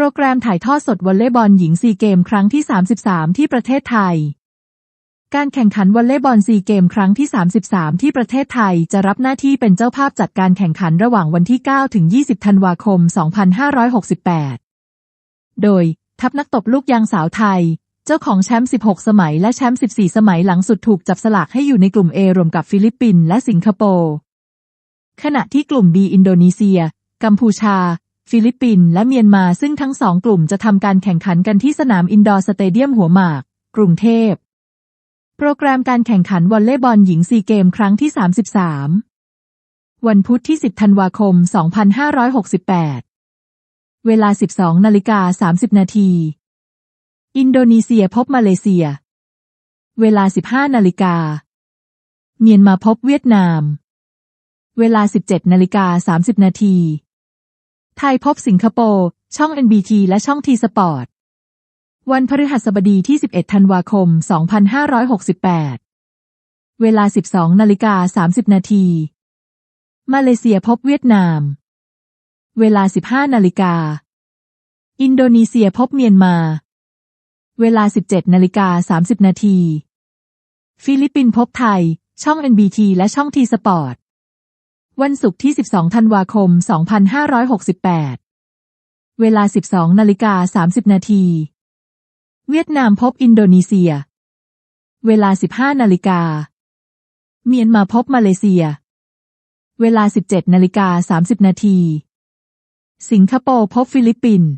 รแกรมถ่ายทอดสดวอลเลย์บอลหญิงซีเกมครั้งที่ 33 ที่ประเทศไทย การแข่งขันวอลเลย์บอลซีเกมครั้งที่ 33 ที่ประเทศไทยจะรับหน้าที่เป็นเจ้าภาพจัดการแข่งขันระหว่างวันที่ 9 ถึง 20 ธันวาคม 2568 โดย ทัพนักตบลูกยางสาวไทย เจ้าของแชมป์ 16 สมัยและแชมป์ 14 สมัยหลังสุดถูกจับสลากให้อยู่ในกลุ่ม A รวมกับฟิลิปปินส์และสิงคโปร์ ขณะที่กลุ่ม B อินโดนีเซีย กัมพูชา ฟิลิปปินส์และเมียนมาซึ่งทั้งสองกลุ่มจะทำการแข่งขันกันที่สนามอินดอร์สเตเดียมหัวหมาก กรุงเทพ โปรแกรมการแข่งขันวอลเลย์บอลหญิงซีเกมครั้งที่ 33 วันพุธที่ 10 ธันวาคม 2568 เวลา 12 นาฬิกา 30 นาที อินโดนีเซียพบมาเลเซีย เวลา 15 นาฬิกา เมียนมาพบเวียดนาม เวลา 17 นาฬิกา 30 นาที ไทยพบสิงคโปร์ ช่อง NBT และช่องทีสปอร์ต วันพฤหัสบดีที่ 11 ธันวาคม 2568 เวลา 12 นาฬิกา 30 นาที มาเลเซียพบเวียดนาม เวลา 15 นาฬิกา อินโดนีเซียพบเมียนมา เวลา 17 นาฬิกา 30 นาที ฟิลิปปินส์พบไทย ช่อง NBT และช่องทีสปอร์ต วันศุกร์ที่ 12 ธันวาคม 2568 เวลา 12 นาฬิกา 30 นาที เวียดนามพบอินโดนีเซีย เวลา 15 นาฬิกา เมียนมาพบมาเลเซีย เวลา 17 นาฬิกา 30 นาที สิงคโปร์พบฟิลิปปินส์